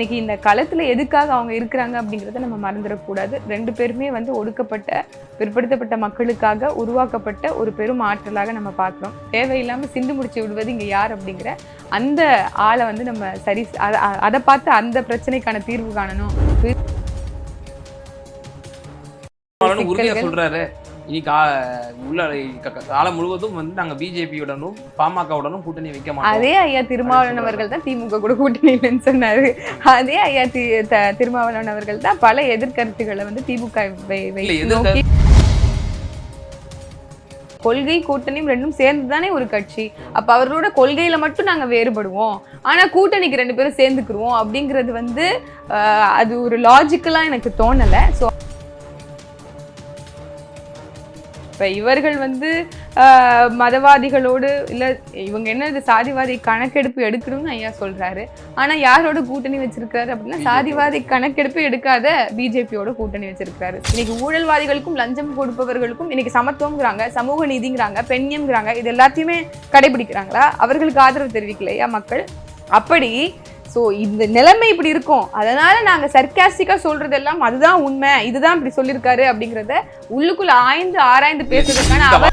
இன்னைக்கு இந்த களத்துல எதுக்காக அவங்க இருக்கிறாங்க அப்படிங்கறத நம்ம மறந்துடக்கூடாது. ரெண்டு பேருமே வந்து ஒடுக்கப்பட்ட பிற்படுத்தப்பட்ட மக்களுக்காக உருவாக்கப்பட்ட ஒரு பெரும் ஆற்றலாக நம்ம பார்க்கிறோம். தேவையில்லாம சிந்து முடிச்சு விடுவது இங்க யார் அப்படிங்கிற அந்த ஆளை வந்து நம்ம சரி அத- பார்த்து அந்த பிரச்சனைக்கான தீர்வு காணணும். சொல்றாரு. இனி கா உள்ள காலம் முழுவதும் வந்து நாங்க பிஜேபியுடனும் பாமகவுடனும் கூட்டணி வைக்க மாட்டோம். அதே ஐயா திருமாவளவன் அவர்கள் தான் திமுக கூட கூட்டணி இல்லைன்னு சொன்னாரு. அதே ஐயா தி திருமாவளவன் அவர்கள் தான் பல எதிர்கருத்துக்களை வந்து திமுக கொள்கை கூட்டணியும் ரெண்டும் சேர்ந்து தானே ஒரு கட்சி. அப்ப அவர்களோட கொள்கையில மட்டும் நாங்க வேறுபடுவோம். ஆனா கூட்டணிக்கு ரெண்டு பேரும் சேர்ந்துக்குருவோம் அப்படிங்கிறது வந்து அது ஒரு லாஜிக்கலா எனக்கு தோணல. ஸோ இப்ப இவர்கள் வந்து ஆஹ், மதவாதிகளோடு இல்ல இவங்க என்ன இது சாதிவாதி கணக்கெடுப்பு எடுக்கணும்னு ஐயா சொல்றாரு. ஆனா யாரோட கூட்டணி வச்சிருக்காரு அப்படின்னா. சாதிவாதி கணக்கெடுப்பு எடுக்காத பிஜேபியோட கூட்டணி வச்சிருக்காரு. இன்னைக்கு ஊழல்வாதிகளுக்கும் லஞ்சம் கொடுப்பவர்களுக்கும் இன்னைக்கு சமத்துவம்ங்கிறாங்க சமூக நீதிங்கிறாங்க பெண்ணியம்ங்கிறாங்க இது எல்லாத்தையுமே கடைபிடிக்கிறாங்களா? அவர்களுக்கு ஆதரவு தெரிவிக்கலையா மக்கள்? அப்படி ஸோ இந்த நிலைமை இப்படி இருக்கும். அதனால நாங்க சர்க்காஸ்டிக்கா சொல்றதெல்லாம் அதுதான் உண்மை. இதுதான் இப்படி சொல்லியிருக்காரு அப்படிங்கிறத உள்ளுக்குள்ள ஆய்ந்து ஆராய்ந்து பேசுறதுக்கான அவ-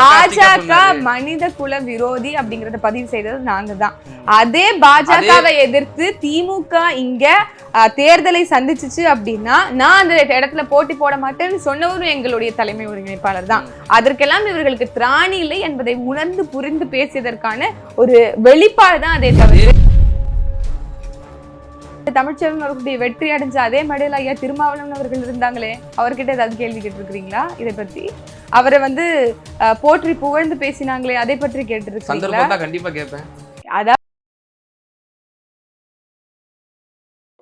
பாஜக மனித குல விரோதி அப்படிங்கறத பதிவு செய்தது நாங்க தான் அதே பாஜகவை எதிர்த்து திமுக இங்க தேர்தலை சந்திச்சுச்சு அப்படின்னா நான் அந்த இடத்துல போட்டி போட மாட்டேன்னு சொன்னவரும் எங்களுடைய தலைமை ஒருங்கிணைப்பாளர் தான். அதற்கெல்லாம் இவர்களுக்கு திராணி இல்லை என்பதை உணர்ந்து புரிந்து பேசியதற்கான ஒரு வெளிப்பாடு தான் அதே தவிர தமிழ்ச்செல்வன் அவர்களுடைய வெற்றி அடைஞ்ச அதே மேடையில் ஐயா திருமாவளவன் அவர்கள் இருந்தாங்களே அவர்கிட்ட ஏதாவது கேள்வி கேட்டிருக்கிறீங்களா? இதை பத்தி. அவரை வந்து போற்றி புகழ்ந்து பேசினாங்களே அதை பற்றி கேட்டிருக்கீங்களா கண்டிப்பா கேட்பேன். அதாவது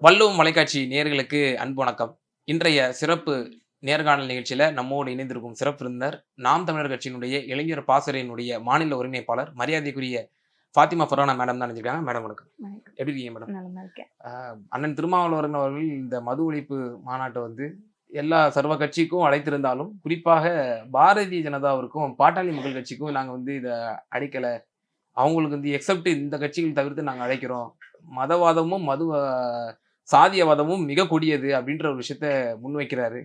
வள்ளுவம் தொலைக்காட்சி நேயர்களுக்கு அன்பு வணக்கம். இன்றைய சிறப்பு நேர்காணல் நிகழ்ச்சியில நம்மோடு இணைந்திருக்கும் சிறப்பு விருந்தினர் நாம் தமிழர் கட்சியினுடைய இளைஞர் பாசறையினுடைய மாநில ஒருங்கிணைப்பாளர் மரியாதைக்குரிய ஃபாத்திமா ஃபரோனா மேடம் தான் நினைச்சிருக்காங்க மேடம் வணக்கம். எப்படி இருக்கீங்க மேடம் அண்ணன் திருமாவளவன் அவர்கள் இந்த மது ஒழிப்பு மாநாட்டை வந்து எல்லா சர்வ கட்சிக்கும் அழைத்திருந்தாலும் குறிப்பாக பாரதிய ஜனதாவிற்கும் பாட்டாளி மக்கள் கட்சிக்கும் நாங்கள் வந்து இதை அழைக்கலை. அவங்களுக்கு வந்து எக்ஸப்ட் இந்த கட்சிகள் தவிர்த்து நாங்கள் அழைக்கிறோம். மதவாதமும் மது சாதியவாதமும் மிக கொடியது அப்படின்ற ஒரு விஷயத்த முன்வைக்கிறாரு.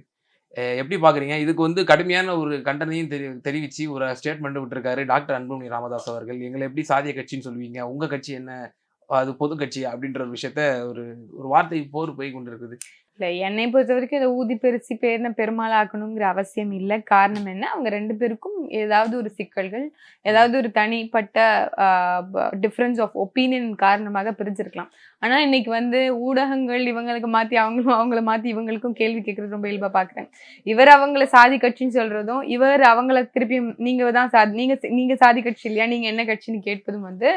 எப்படி பாக்குறீங்க? இதுக்கு வந்து கடுமையான ஒரு கண்டனையும் தெரி தெரிவிச்சு ஒரு ஸ்டேட்மெண்ட் விட்டுருக்காரு டாக்டர் அன்புமணி ராமதாஸ் அவர்கள். எங்களை எப்படி சாதிய கட்சின்னு சொல்லுவீங்க? உங்க கட்சி என்ன? அது பொது கட்சி அப்படின்ற ஒரு விஷயத்த ஒரு ஒரு வார்த்தை போர் போய் கொண்டிருக்குது. இல்ல என்னை பொறுத்த வரைக்கும் இதை ஊதி பெருசி பேர்ன பெருமாள் ஆக்கணுங்கிற அவசியம் இல்லை. காரணம் என்ன? அவங்க ரெண்டு பேருக்கும் ஏதாவது ஒரு சிக்கல்கள் ஏதாவது ஒரு தனிப்பட்ட டிஃப்ரென்ஸ் ஆஃப் ஒப்பீனியன் காரணமாக பிரிஞ்சிருக்கலாம். ஆனா இன்னைக்கு வந்து ஊடகங்கள் இவங்களுக்கு மாத்தி அவங்களும் அவங்கள மாத்தி இவங்களுக்கும் கேள்வி கேட்கறது ரொம்ப இயல்பா பாக்குறேன். இவர் அவங்கள சாதி கட்சின்னு சொல்றதும் இவர் அவங்கள திருப்பி நீங்க தான் சாதி நீங்க நீங்க சாதி கட்சி இல்லையா? நீங்க என்ன கட்சின்னு கேட்பதும் வந்து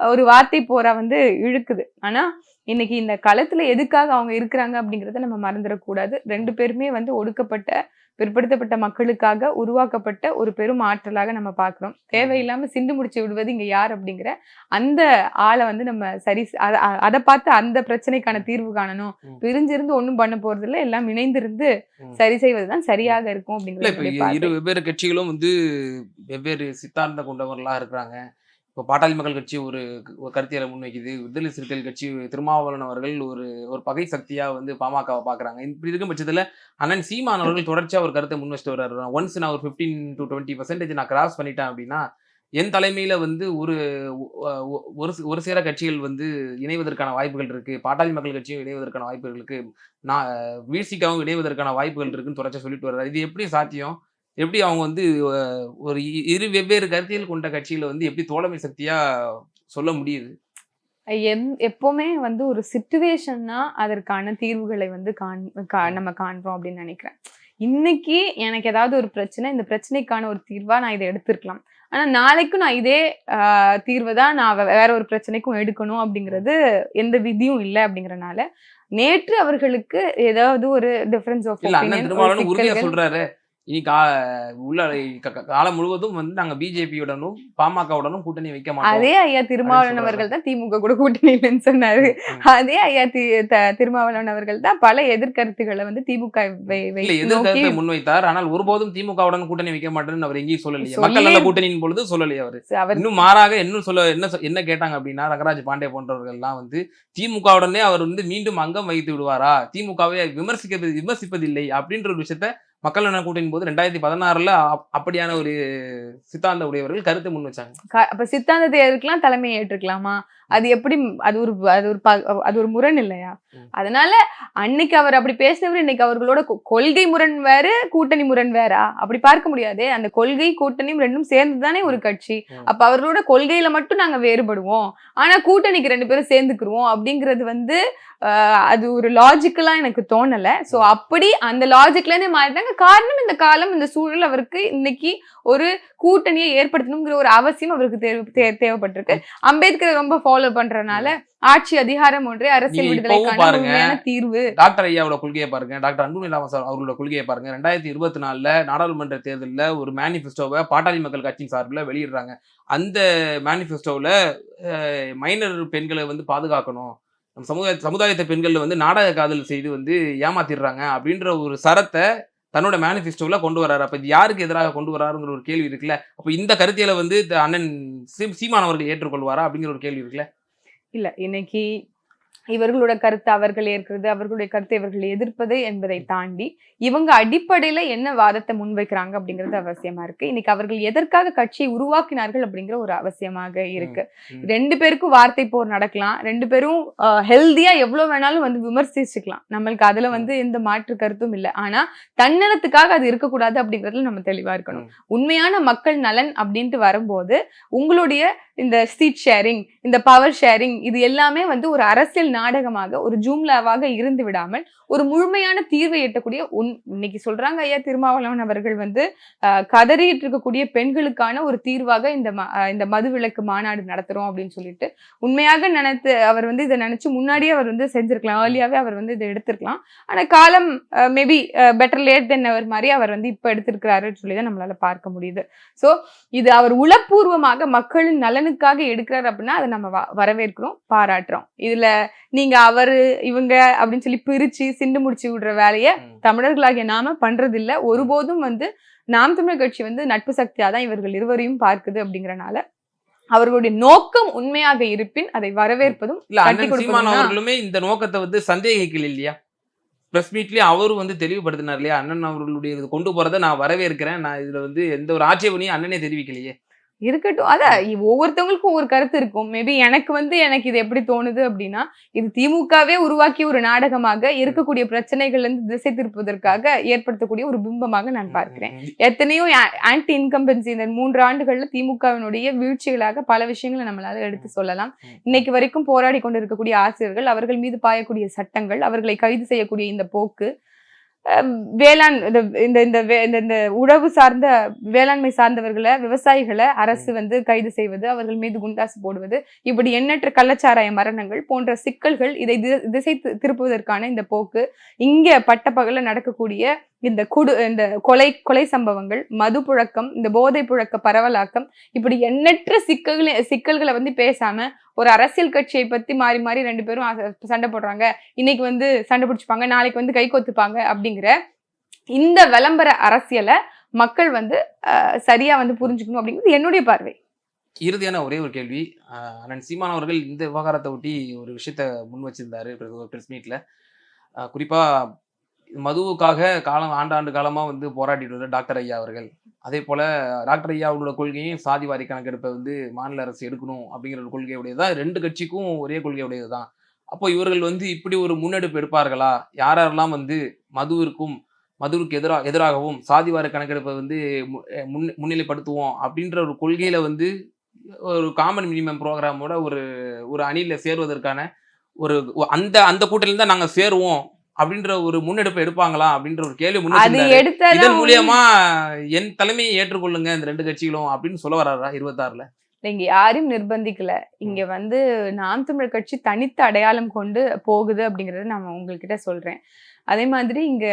ஒரு வார்த்தை போரா வந்து இழுக்குது. ஆனா இன்னைக்கு இந்த களத்துல எதுக்காக அவங்க இருக்கிறாங்க அப்படிங்கறத நம்ம மறந்துடக்கூடாது. ரெண்டு பேருமே வந்து ஒடுக்கப்பட்ட பிற்படுத்தப்பட்ட மக்களுக்காக உருவாக்கப்பட்ட ஒரு பெரும் ஆற்றலாக நம்ம பார்க்கிறோம். தேவையில்லாம சிண்டு முடிச்சு விடுவது இங்க யார் அப்படிங்கிற அந்த ஆளை வந்து நம்ம சரி அத- பார்த்து அந்த பிரச்சனைக்கான தீர்வு காணணும். பிரிஞ்சிருந்து ஒண்ணும் பண்ண போறது இல்ல எல்லாம் இணைந்திருந்து. சரி செய்வதுதான் சரியாக இருக்கும் அப்படிங்கிறது இரு வெவ்வேறு கட்சிகளும் வந்து வெவ்வேறு சித்தாந்த கொண்டவர்களா இருக்கிறாங்க. இப்போ பாட்டாளி மக்கள் கட்சி ஒரு கருத்தியலை முன்வைக்குது. விடுதலை சிறுத்தைகள் கட்சி திருமாவளவன் அவர்கள் ஒரு ஒரு பகை சக்தியாக வந்து பாமகவை பார்க்குறாங்க. இப்படி இருக்கும் பட்சத்தில் அண்ணன் சீமான் அவர்கள் தொடர்ச்சியாக ஒரு கருத்தை முன் வச்சுட்டு வர்றாரு ஒன்ஸ் நான் ஒரு ஃபிஃப்டீன் டு டுவெண்ட்டி பர்சன்டேஜ் நான் கிராஸ் பண்ணிட்டேன் அப்படின்னா என் தலைமையில் வந்து ஒரு ஒரு ஒரு சேர கட்சிகள் வந்து இணைவதற்கான வாய்ப்புகள் இருக்குது பாட்டாளி மக்கள் கட்சியும் இணைவதற்கான வாய்ப்புகள் இருக்குது நான் வீழ்ச்சிக்காகவும் இணைவதற்கான வாய்ப்புகள் இருக்குன்னு தொடர்ச்சியாக சொல்லிட்டு வர்றாரு. இது எப்படி சாத்தியம்? எப்படி அவங்க வந்து ஒரு இரு வெவ்வேறு கருத்தியல் கொண்ட கட்சியில வந்து எப்படி தோழமை சக்தியா சொல்ல முடியுது? எம்- எப்பவுமே வந்து ஒரு சுச்சுவேஷன்னா அதற்கான தீர்வுகளை வந்து காண் கா- நம்ம காண்றோம் அப்படின்னு நினைக்கிறேன். இன்னைக்கு எனக்கு ஏதாவது ஒரு பிரச்சனை இந்த பிரச்சனைக்கான ஒரு தீர்வா நான் இதை எடுத்திருக்கலாம். ஆனா நாளைக்கும் நான் இதே தீர்வை தான் நான் வேற ஒரு பிரச்சனைக்கும் எடுக்கணும் அப்படிங்கிறது எந்த விதியும் இல்லை அப்படிங்கறனால நேற்று அவர்களுக்கு ஏதாவது ஒரு டிஃபரன்ஸ் ஆஃப் சொல்றாரு. இனி கா உள்ள காலம் முழுவதும் வந்து நாங்க பிஜேபியுடனும் பாமகவுடனும் கூட்டணி வைக்க மாட்டோம். அதே ஐயா திருமாவளவன். அவர்கள் தான் திமுக கூட கூட்டணி இல்லைன்னு சொன்னாரு. அதே ஐயா திருமாவளவன் அவர்கள் தான் பல எதிர்கருத்துக்களை வந்து திமுக எதிர்கருத்தை முன்வைத்தார். ஆனால் ஒருபோதும் திமுகவுடன் கூட்டணி வைக்க மாட்டேன்னு அவர் எங்கேயும் சொல்லலையே. சொல்லி- மக்கள் நல கூட்டணியின் பொழுது சொல்லலையே அவர். இன்னும் மாறாக இன்னும் சொல்ல என்ன என்ன கேட்டாங்க அப்படின்னா ரங்கராஜ் பாண்டே போன்றவர்கள் எல்லாம் வந்து திமுகவுடனே அவர் வந்து மீண்டும் அங்கம் வகித்து விடுவாரா? திமுகவை விமர்சிக்க விமர்சிப்பதில்லை அப்படின்ற ஒரு விஷயத்த மக்கள் நலன் கூட்டணியின் போது ரெண்டாயிரத்தி பதினாறுல அப்படியான ஒரு சித்தாந்த உடையவர்கள் கருத்தை முன் வச்சாங்க. அப்ப சித்தாந்தத்தை எதுக்கெல்லாம் தலைமை ஏற்றுக்கலாமா? அது எப்படி அது ஒரு அது ஒரு அது ஒரு முரண் இல்லையா. அதனால அன்னைக்கு அவர் அப்படி பேசினவர் இன்னைக்கு அவர்களோட கொள்கை முரண் வேற கூட்டணி முரண் வேறா? அப்படி பார்க்க முடியாதே. அந்த கொள்கை கூட்டணியும் ரெண்டும் சேர்ந்து தானே ஒரு கட்சி. அப்ப அவர்களோட கொள்கையில மட்டும் நாங்க வேறுபடுவோம். ஆனா கூட்டணிக்கு ரெண்டு பேரும் சேர்ந்துக்குருவோம் அப்படிங்கிறது வந்து அது ஒரு லாஜிக்கலா எனக்கு தோணல. சோ அப்படி அந்த லாஜிக்ல மாறிட்டாங்க. காரணம் இந்த காலம் இந்த சூழல் அவருக்கு இன்னைக்கு ஒரு கூட்டணியை ஏற்படுத்தணுங்கிற ஒரு அவசியம் அவருக்கு தேவை தேவைப்பட்டிருக்கு. அம்பேத்கரை ரொம்ப ஃபாலோ பண்றதுனால ஆட்சி அதிகாரம் ஒன்றே அரசியல் விடுதலைக்கான தீர்வு. டாக்டர் ஐயாவோட கொள்கையை பாருங்க. டாக்டர் அன்புமணி ராமசாமி அவர்களோட கொள்கையை பாருங்க. ரெண்டாயிரத்தி இருபத்தி நாலுல நாடாளுமன்ற தேர்தலில் ஒரு மேனிஃபெஸ்டோவை பாட்டாளி மக்கள் கட்சியின் சார்பில் வெளியிடுறாங்க. அந்த மேனிஃபெஸ்டோவில் மைனர் பெண்களை வந்து பாதுகாக்கணும். நம்ம சமுதாய சமுதாயத்தை பெண்கள் வந்து நாடக காதல் செய்து வந்து ஏமாத்திடுறாங்க அப்படின்ற ஒரு சரத்தை தன்னோட மேனிஃபெஸ்டோவில் கொண்டு வராரு அப்போ இது யாருக்கு எதிராக கொண்டு வராருங்கிற ஒரு கேள்வி இருக்குல்ல? அப்போ இந்த கருத்தியலை வந்து த- அண்ணன் சீ- சீமான் அவர்கள் ஏற்றுக்கொள்வாரா அப்படிங்கிற ஒரு கேள்வி இருக்குல்ல? இல்லை இன்னைக்கு இவர்களோட கருத்தை அவர்கள் ஏற்கிறது அவர்களுடைய கருத்தை இவர்கள் எதிர்ப்பது என்பதை தாண்டி இவங்க அடிப்படையில என்ன வாதத்தை முன்வைக்கிறாங்க அப்படிங்கிறது அவசியமா இருக்கு. இன்னைக்கு அவர்கள் எதற்காக கட்சியை உருவாக்கினார்கள் அப்படிங்கிற ஒரு அவசியமாக இருக்கு. ரெண்டு பேருக்கும் வார்த்தை போர் நடக்கலாம். ரெண்டு பேரும் ஹெல்தியா எவ்வளவு வேணாலும் வந்து விமர்சிச்சுக்கலாம். நம்மளுக்கு அதுல வந்து எந்த மாற்று கருத்தும் இல்லை. ஆனா தன்னலத்துக்காக அது இருக்கக்கூடாது அப்படிங்கறதுல நம்ம தெளிவா இருக்கணும். உண்மையான மக்கள் நலன் அப்படின்ட்டு வரும்போது உங்களுடைய இந்த சீட் ஷேரிங் இந்த பவர் ஷேரிங் இது எல்லாமே வந்து ஒரு அரசியல் நாடகமாக ஒரு ஜூம்லாவாக இருந்து விடாமல் ஒரு முழுமையான தீர்வை எட்டக்கூடிய உன் இன்னைக்கு சொல்றாங்க ஐயா திருமாவளவன் அவர்கள் வந்து ஆஹ், கதறிட்டு இருக்கக்கூடிய பெண்களுக்கான ஒரு தீர்வாக இந்த இந்த மதுவிலக்கு மாநாடு நடத்துறோம் அப்படின்னு சொல்லிட்டு உண்மையாக நினைத்து அவர் வந்து இதை நினைச்சு முன்னாடியே அவர் வந்து செஞ்சிருக்கலாம். ஏர்லியாவே அவர் வந்து இதை எடுத்திருக்கலாம். ஆனா காலம் மேபி பெட்டர் லேட் தென் அவர் மாதிரி அவர் வந்து இப்ப எடுத்திருக்கிறாருன்னு சொல்லி தான் நம்மளால பார்க்க முடியுது. சோ இது அவர் உளப்பூர்வமாக மக்களின் நலனுக்காக எடுக்கிறார் அப்படின்னா அதை நம்ம வ- வரவேற்கிறோம் பாராட்டுறோம். இதுல நீங்க அவரு இவங்க அப்படின்னு சொல்லி பிரிச்சு சிண்டு முடிச்சு விடுற வேலையை. தமிழர்களாகிய நாம பண்றது இல்ல ஒருபோதும் வந்து நாம் தமிழர் கட்சி வந்து நட்பு சக்தியா தான் இவர்கள் இருவரையும் பார்க்குது அப்படிங்கறனால அவர்களுடைய நோக்கம் உண்மையாக இருப்பின் அதை வரவேற்பதும் அவர்களுமே இந்த நோக்கத்தை வந்து சந்தேகிக்கல இல்லையா? பிரஸ் மீட்லயும் அவரும் வந்து தெளிவுபடுத்தினார் இல்லையா? அண்ணன் அவர்களுடைய கொண்டு போறதை நான் வரவேற்கிறேன். நான் இதுல வந்து எந்த ஒரு ஆட்சேபனையும் அண்ணனே தெரிவிக்கலையே. இருக்கட்டும். அதான் ஒவ்வொருத்தவங்களுக்கும் ஒவ்வொரு கருத்து இருக்கும். மேபி எனக்கு வந்து எனக்கு இது எப்படி தோணுது அப்படின்னா இது திமுகவே உருவாக்கிய ஒரு நாடகமாக இருக்கக்கூடிய பிரச்சனைகள்ல இருந்து திசை திருப்புவதற்காக ஏற்படுத்தக்கூடிய ஒரு பிம்பமாக நான் பார்க்கிறேன். எத்தனையோ ஆன்டி இன்கம்பன்சி இந்த மூன்று ஆண்டுகள்ல திமுகவினுடைய வீழ்ச்சிகளாக பல விஷயங்களை நம்மளால எடுத்து சொல்லலாம். இன்னைக்கு வரைக்கும் போராடி கொண்டு இருக்கக்கூடிய ஆசிரியர்கள் அவர்கள் மீது பாயக்கூடிய சட்டங்கள் அவர்களை கைது செய்யக்கூடிய இந்த போக்கு வேளாண் இந்த இந்த இந்த உழவு சார்ந்த வேளாண்மை சார்ந்தவர்களை விவசாயிகளை அரசு வந்து கைது செய்வது அவர்கள் மீது குண்டாசு போடுவது இப்படி எண்ணற்ற கள்ளச்சாராய மரணங்கள் போன்ற சிக்கல்கள் இதை தி- திசை திருப்புவதற்கான இந்த போக்கு இங்க பட்டப்பகல நடக்கக்கூடிய இந்த குடு இந்த கொலை கொலை சம்பவங்கள் மது புழக்கம் இந்த போதை புழக்க பரவலாக்கம் இப்படி எண்ணற்ற சிக்கல்களை சிக்கல்களை வந்து பேசாம ஒரு அரசியல் கட்சியை பத்தி மாறி மாறி ரெண்டு பேரும் சண்டை போடுறாங்க. இன்னைக்கு வந்து சண்டை பிடிச்சிப்பாங்க நாளைக்கு வந்து கை கொத்துப்பாங்க அப்படிங்கிற இந்த விளம்பர அரசியலை மக்கள் வந்து சரியா வந்து புரிஞ்சுக்கணும் அப்படிங்கிறது என்னுடைய பார்வை. இறுதியான ஒரே ஒரு கேள்வி. அண்ணன் சீமான் அவர்கள் இந்த விவகாரத்தை ஒட்டி ஒரு விஷயத்த முன் வச்சிருந்தாரு பிரஸ் மீட்ல. குறிப்பா மதுவுக்காக காலம் ஆண்டாண்டு காலமாக வந்து போராடிட்டு வந்த டாக்டர் ஐயா அவர்கள். அதே போல் டாக்டர் ஐயா அவர்களோட கொள்கையும் சாதி வாரி கணக்கெடுப்பை வந்து மாநில அரசு எடுக்கணும் அப்படிங்கிற ஒரு கொள்கையுடையதான் ரெண்டு கட்சிக்கும் ஒரே கொள்கையுடையது தான் அப்போ இவர்கள் வந்து இப்படி ஒரு முன்னெடுப்பு எடுப்பார்களா? யாரெல்லாம் வந்து மதுவிற்கும் மதுவுக்கு எதிராக எதிராகவும் சாதிவார கணக்கெடுப்பை வந்து மு- முன் முன்னிலைப்படுத்துவோம் அப்படின்ற ஒரு கொள்கையில் வந்து ஒரு காமன் மினிமம் ப்ரோக்ராமோட ஒரு ஒரு அணியில் சேருவதற்கான ஒரு அந்த அந்த கூட்டணியில தான் நாங்கள் சேருவோம் அப்படின்ற ஒரு முன்னெடுப்பு எடுப்பாங்களா அப்படின்ற ஒரு கேள்வி அது. எடுத்தாதான் இதன். மூலியமா என் தலைமையை ஏற்றுக்கொள்ளுங்க இந்த ரெண்டு கட்சிகளும் அப்படின்னு சொல்ல வர்றாரா இருபத்தாறுல இங்க யாரையும் நிர்பந்திக்கல இங்க வந்து நாம் தமிழர் கட்சி தனித்த அடையாளம் கொண்டு போகுது அப்படிங்கறத நான் உங்ககிட்ட சொல்றேன் அதே மாதிரி இங்க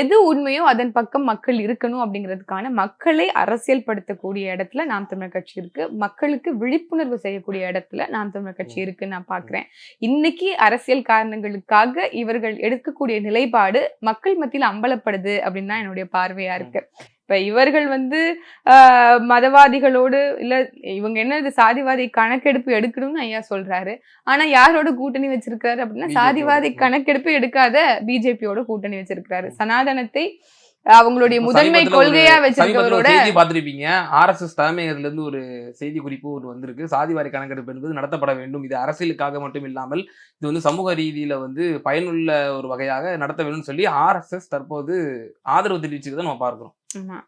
எது உண்மையோ அதன் பக்கம் மக்கள் இருக்கணும் அப்படிங்கிறதுக்கான மக்களை அரசியல் படுத்தக்கூடிய இடத்துல நாம் தமிழர் கட்சி இருக்கு. மக்களுக்கு விழிப்புணர்வு செய்யக்கூடிய இடத்துல நாம் தமிழர் கட்சி இருக்குன்னு நான் பாக்குறேன் இன்னைக்கு அரசியல் காரணங்களுக்காக இவர்கள் எடுக்கக்கூடிய நிலைப்பாடு மக்கள் மத்தியில் அம்பலப்படுது அப்படின்னு தான் என்னுடைய பார்வையா இருக்கு. இப்ப இவர்கள் வந்து ஆஹ் மதவாதிகளோடு இல்ல இவங்க என்ன இது சாதிவாதி கணக்கெடுப்பு எடுக்கணும்னு ஐயா சொல்றாரு. ஆனா யாரோட கூட்டணி வச்சிருக்காரு அப்படின்னா. சாதிவாதி. கணக்கெடுப்பு எடுக்காத பிஜேபியோட கூட்டணி வச்சிருக்காரு சனாதனத்தை அவங்களுடைய முதன்மை கொள்கையா வச்சிருக்கவரோட செய்தி பார்த்திருப்பீங்க. ஆர்எஸ்எஸ் தலைமையகத்துல இருந்து ஒரு செய்தி குறிப்பு ஒரு வந்திருக்கு. சாதிவாரி கணக்கெடுப்பு என்பது நடத்தப்பட வேண்டும். இது அரசியலுக்காக மட்டும் இல்லாமல் இது வந்து சமூக ரீதியில வந்து பயனுள்ள ஒரு வகையாக நடத்த வேண்டும்னு சொல்லி ஆர்எஸ்எஸ் தற்போது ஆதரவு தெரிவிச்சுக்கிறத நம்ம பார்க்கிறோம்.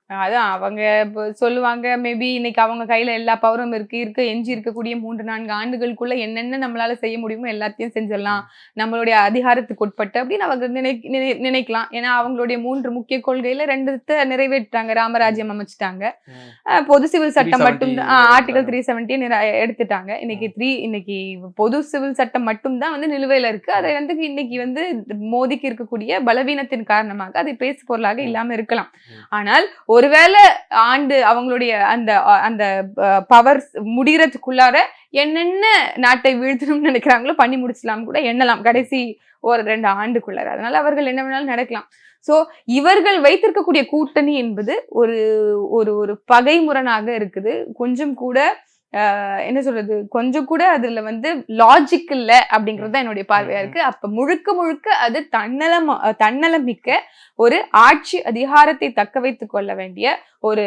அதான் அவங்க சொல்லுவாங்க மேபி இன்னைக்கு அவங்க கையில எல்லா பவரும் இருக்கு இருக்க எஞ்சி இருக்கக்கூடிய மூன்று நான்கு ஆண்டுகளுக்குள்ள என்னென்ன நம்மளால செய்ய முடியுமோ எல்லாத்தையும் செஞ்சிடலாம். நம்மளுடைய அதிகாரத்துக்கு உட்பட்டு அப்படின்னு அவங்க நினை நினை- நினைக்கலாம். ஏன்னா அவங்களுடைய மூன்று முக்கிய கொள்கையில ரெண்டுத்த நிறைவேற்றாங்க ராமராஜ்யம் அமைச்சிட்டாங்க. பொது சிவில் சட்டம் 370 மட்டும் ஆர்டிகல் த்ரீ செவன்டி எடுத்துட்டாங்க. இன்னைக்கு த்ரீ இன்னைக்கு பொது சிவில் சட்டம் மட்டும் தான் வந்து நிலுவையில இருக்கு. அதை வந்து இன்னைக்கு வந்து மோதிக்கு இருக்கக்கூடிய பலவீனத்தின் காரணமாக அதை பேசு பொருளாக இல்லாம இருக்கலாம். ம். ஆனால் ஒருவேளை ஆண்டு அவங்களுடைய அந்த அந்த பவர் முடிகிறதுக்குள்ளார என்னென்ன நாட்டை வீழ்த்தணும்னு நினைக்கிறாங்களோ பண்ணி முடிச்சலாம் கூட எண்ணலாம். கடைசி ஒரு ரெண்டு ஆண்டுக்குள்ளார. அதனால அவர்கள் என்ன வேணாலும் நடக்கலாம். ஸோ இவர்கள் வைத்திருக்கக்கூடிய கூட்டணி என்பது ஒரு ஒரு ஒரு பகைமுரணாக இருக்குது. கொஞ்சம் கூட என்ன சொல்றது கொஞ்சம் கூட அதுல வந்து லாஜிக் இல்ல அப்படிங்கிறது தான் என்னுடைய பார்வையா. இருக்கு அப்ப முழுக்க முழுக்க அது தன்னலம் தன்னலம் மிக்க ஒரு ஆட்சி அதிகாரத்தை தக்க வைத்துக் கொள்ள வேண்டிய ஒரு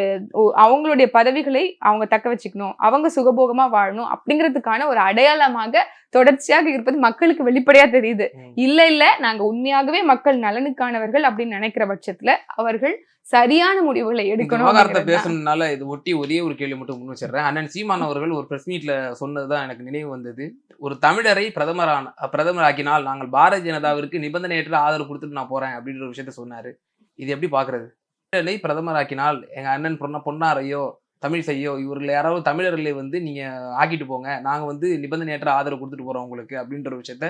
அவங்களுடைய பதவிகளை அவங்க தக்க வச்சுக்கணும் அவங்க சுகபோகமா வாழணும் அப்படிங்கிறதுக்கான ஒரு அடையாளமாக தொடர்ச்சியாக இருப்பது மக்களுக்கு வெளிப்படையா தெரியுது. இல்ல இல்ல நாங்க உண்மையாகவே மக்கள் நலனுக்கானவர்கள் அப்படின்னு நினைக்கிற பட்சத்துல அவர்கள் சரியான முடிவுகளை எடுக்கணும் விவகாரத்தை. பேசணும்னால இது ஒட்டி ஒரே ஒரு கேள்வி மட்டும் முன் வச்சிடுறேன். அண்ணன் சீமான் அவர்கள் ஒரு பிரஸ் மீட்ல சொன்னதுதான் எனக்கு நினைவு வந்தது. ஒரு தமிழரை பிரதமரான பிரதமர் ஆக்கினால் நாங்கள் பாரதிய ஜனதாவிற்கு நிபந்தனையற்ற ஆதரவு கொடுத்துட்டு நான் போறேன் அப்படின்ற ஒரு விஷயத்த சொன்னாரு. இது எப்படி பாக்குறது தமிழரை பிரதமர் ஆக்கினால் எங்க அண்ணன் பொன்ன பொன்னாரையோ தமிழிசையோ இவர்கள் யாராவது தமிழர்களை வந்து நீங்க ஆக்கிட்டு போங்க. நாங்க வந்து நிபந்தனையற்ற ஆதரவு கொடுத்துட்டு போறோம் உங்களுக்கு அப்படின்ற ஒரு விஷயத்த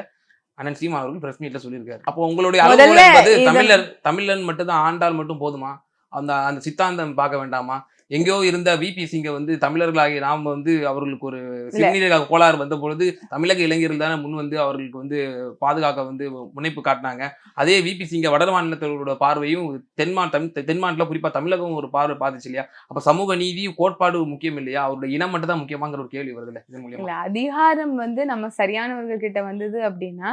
அண்ணன் சீமா அவர்கள் பிரஸ் மீட்ல சொல்லியிருக்காரு. அப்போ உங்களுடைய அளவுகோல் என்பது தமிழர் தமிழன் மட்டும் தான் ஆண்டால் மட்டும் போதுமா? அந்த அந்த சித்தாந்தம் பார்க்க வேண்டாமா? எங்கேயோ இருந்த விபி சிங்க வந்து தமிழர்களாகிய நாம வந்து அவர்களுக்கு ஒரு சிறுநீரக கோளாறு வந்த பொழுது தமிழக இளைஞர்கள் தானே முன் வந்து அவர்களுக்கு வந்து பாதுகாக்க வந்து முனைப்பு காட்டினாங்க. அதே விபி சிங்க வட மாநிலத்தவர்களோட பார்வையும் தென் மா தமிழ் குறிப்பா தமிழகம் ஒரு பார்வை பார்த்துச்சு இல்லையா? அப்ப சமூக நீதி கோட்பாடு முக்கியம் இல்லையா? அவருடைய இனம் மட்டும் தான் முக்கியமாங்கிற ஒரு கேள்வி மூலியமா. இல்ல அதிகாரம் வந்து நம்ம சரியானவர்கள் கிட்ட வந்தது அப்படின்னா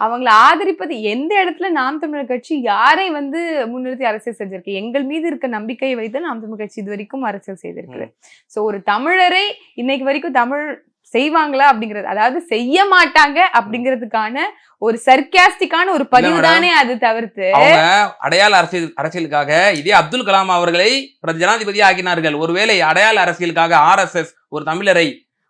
அவங்கள ஆதரிப்பது எந்த இடத்துல நாம் தமிழர் கட்சி யாரை வந்து முன்னிறுத்தி அரசியல் செஞ்சிருக்கு? எங்கள் மீது இருக்க நம்பிக்கையை வைத்து நாம் தமிழர் கட்சி இது வரைக்கும் அரசியல் செய்திருக்கு சோ ஒரு தமிழரை இன்னைக்கு வரைக்கும் தமிழ் செய்வாங்களா அப்படிங்கிறது அதாவது செய்ய மாட்டாங்க அப்படிங்கிறதுக்கான ஒரு சர்க்காஸ்டிக்கான ஒரு பதிவு. தானே அது தவிர்த்து அடையாள அரசியல் அரசியலுக்காக இதே அப்துல் கலாம் அவர்களை ஜனாதிபதி ஆக்கினார்கள் ஒருவேளை அடையாள அரசியலுக்காக ஆர்எஸ்எஸ் ஒரு தமிழரை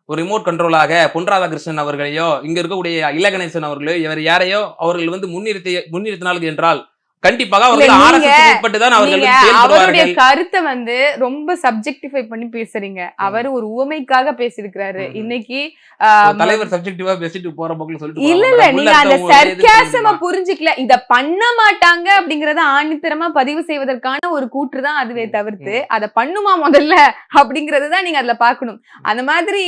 ஒரு ரிமோட் கண்ட்ரோலாக பொன் ராதாகிருஷ்ணன் அவர்களையோ இங்க இருக்கக்கூடிய இலகணேசன் அவர்களையோ இவர் யாரையோ அவர்கள் வந்து முன்னிறுத்தி முன்னிறுத்தினார்கள் என்றால் கண்டிப்பாக அவர்கள் ஆர்எஸ்எஸ் உட்பட்டு தான் அவர்கள் அவருடைய கருத்தை வந்து ரொம்ப சப்ஜெக்டிஃபை பண்ணி பேசுறீங்க. அவர் ஒரு உவமைக்காக பேசியிருக்கிறாரு. இன்னைக்கு தலைவர் சப்ஜெக்டிவா பேசிட்டு போற போக்குல சொல்லிட்டு இல்ல. இல்ல நீங்க அந்த சர்க்காசம? புரிஞ்சுக்கல. இத பண்ண மாட்டாங்க அப்படிங்கறத ஆணித்தரமா பதிவு செய்வதற்கான ஒரு கூற்று தான் அதுவே தவிர்த்து அத பண்ணுமா முதல்ல அப்படிங்கறது தான் நீங்க அதுல பாக்கணும் அந்த மாதிரி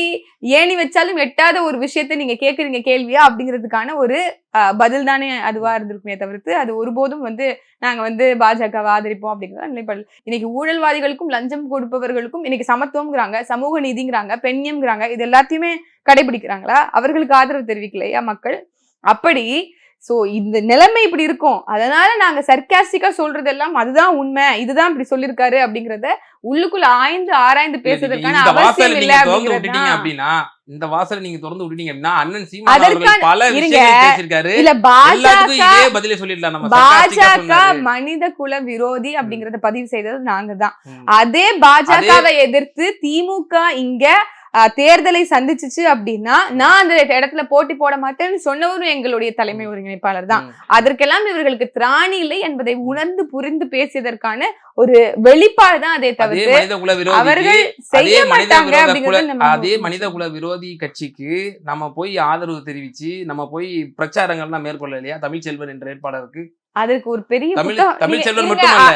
ஏணி வச்சாலும் எட்டாத ஒரு விஷயத்த நீங்க கேக்குறீங்க கேள்வியா அப்படிங்கிறதுக்கான ஒரு பதில் தானே அதுவா இருந்திருக்குமே தவிர்த்து அது ஒருபோதும் வந்து நாங்க வந்து பாஜகவை ஆதரிப்போம் அப்படிங்கிறத நிலைப்பாடு இன்னைக்கு ஊழல்வாதிகளுக்கும் லஞ்சம் கொடுப்பவர்களுக்கும் இன்னைக்கு சமத்துவம்ங்கிறாங்க சமூக நீதிங்கிறாங்க பெண்ணியம்ங்கிறாங்க இது எல்லாத்தையுமே கடைபிடிக்கிறாங்களா? அவர்களுக்கு ஆதரவு தெரிவிக்கலையா மக்கள்? அப்படி சோ இந்த நிலைமை இப்படி இருக்கும் அதனால நாங்க சர்க்காஸ்டிக்கா சொல்றதெல்லாம் அதுதான் உண்மை இதுதான் இப்படி சொல்லிருக்காரு அப்படிங்கறத உள்ளுக்குள்ள ஆய்ந்து ஆராய்ந்து பேசுறதுக்கான அவசியம் இல்ல. அப்படின்னா இந்த வாசலை நீங்க திறந்து விட்டுட்டீங்க அப்படின்னா அண்ணன் அவர்கள் பல. விஷயங்கள் இல்ல பாஜக இதே பதிலே சொல்லிடலாம் நம்ம பாஜக. மனித குல விரோதி அப்படிங்கறத பதிவு செய்தது நாங்க தான். அதே பாஜகவை எதிர்த்து திமுக இங்க தேர்தலை சந்திச்சுச்சு அப்படின்னா நான் அந்த இடத்துல போட்டி போட மாட்டேன்னு சொன்னவரும் எங்களுடைய தலைமை ஒருங்கிணைப்பாளர் தான். அதற்கெல்லாம் இவர்களுக்கு திராணி இல்லை என்பதை உணர்ந்து புரிந்து பேசியதற்கான ஒரு வெளிப்பாடு தான் அதே விரோதிக்கு அவர்கள் செய்ய மாட்டாங்க அப்படிங்கறது அதே மனித குல விரோதி கட்சிக்கு நம்ம போய் ஆதரவு தெரிவிச்சு நம்ம போய் பிரச்சாரங்கள்லாம் மேற்கொள்ள இல்லையா தமிழ்ச்செல்வன் என்ற வேட்பாளருக்கு அதற்கு ஒரு பெரிய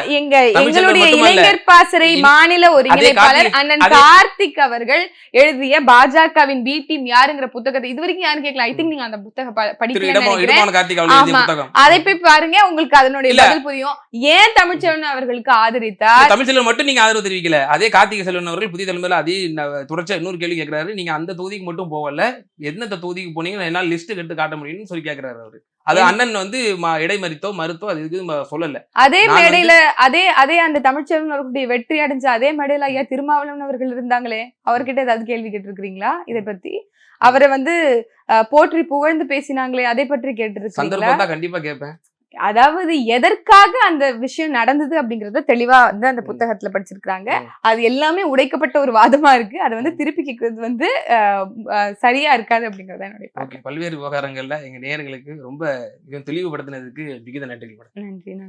எங்க எங்களுடைய. இளைஞர் பாசறை மாநில ஒருங்கிணைப்பாளர் அண்ணன் கார்த்திக் அவர்கள் எழுதிய பாஜகவின் பி டீம் யாருங்கிற புத்தகத்தை இது வரைக்கும் யாரும் கேட்கல. ஐ திங்க் நீங்க அந்த புத்தகம் ப- திரு படிக்கலன்னு இடமா நினைக்கிறேன். இடமான கார்த்திக் அவர்கள் எழுதிய ஆமா. புத்தகம். அதை போய் பாருங்க உங்களுக்கு அதனுடைய. பதில் புரியும். ஏன் தமிழ்ச்செல்வன் அவர்களுக்கு ஆதரித்தார்? தமிழ் செல்வன் மட்டும் நீங்க ஆதரவு தெரிவிக்கல. அதே கார்த்திகை செல்வன் அவர்கள் புதிய தலைமையில அதே தொடர்ச்சியா இன்னொரு கேள்வி கேட்கிறாரு நீங்க அந்த தொகுதிக்கு மட்டும் போகல. எந்தெந்த தொகுதிக்கு போனீங்க என்னால் லிஸ்ட் எடுத்து காட்ட முடியும்னு சொல்லி கேட்கிறாரு அவரு. அது? அண்ணன் வந்து இடைமறித்தோ மறுத்தோ அது இது ம- சொல்லல. அதே மேடையில அதே அதே அந்த தமிழ்ச்செல்வன் அவர்களுடைய வெற்றி அடைஞ்ச அதே மேடையில ஐயா திருமாவளவன் அவர்கள் இருந்தாங்களே அவர்கிட்ட ஏதாவது கேள்வி கேட்டிருக்கிறீங்களா? இதை பத்தி. அவரை வந்து போற்றி புகழ்ந்து பேசினாங்களே அதை பற்றி கேட்டிருக்கீங்களா கண்டிப்பா கேட்பேன். அதாவது எதற்காக அந்த விஷயம் நடந்தது அப்படிங்கறத தெளிவா வந்து அந்த. புத்தகத்துல படிச்சிருக்காங்க. அது எல்லாமே உடைக்கப்பட்ட ஒரு வாதமா இருக்கு. அதை வந்து திருப்பி கேட்கறது வந்து சரியா இருக்காது அப்படிங்கறத என்னுடைய பல்வேறு விவகாரங்கள்ல எங்க நேயர்களுக்கு ரொம்ப தெளிவுபடுத்தினதுக்கு மிகுந்த நன்றி நன்றி நன்றி.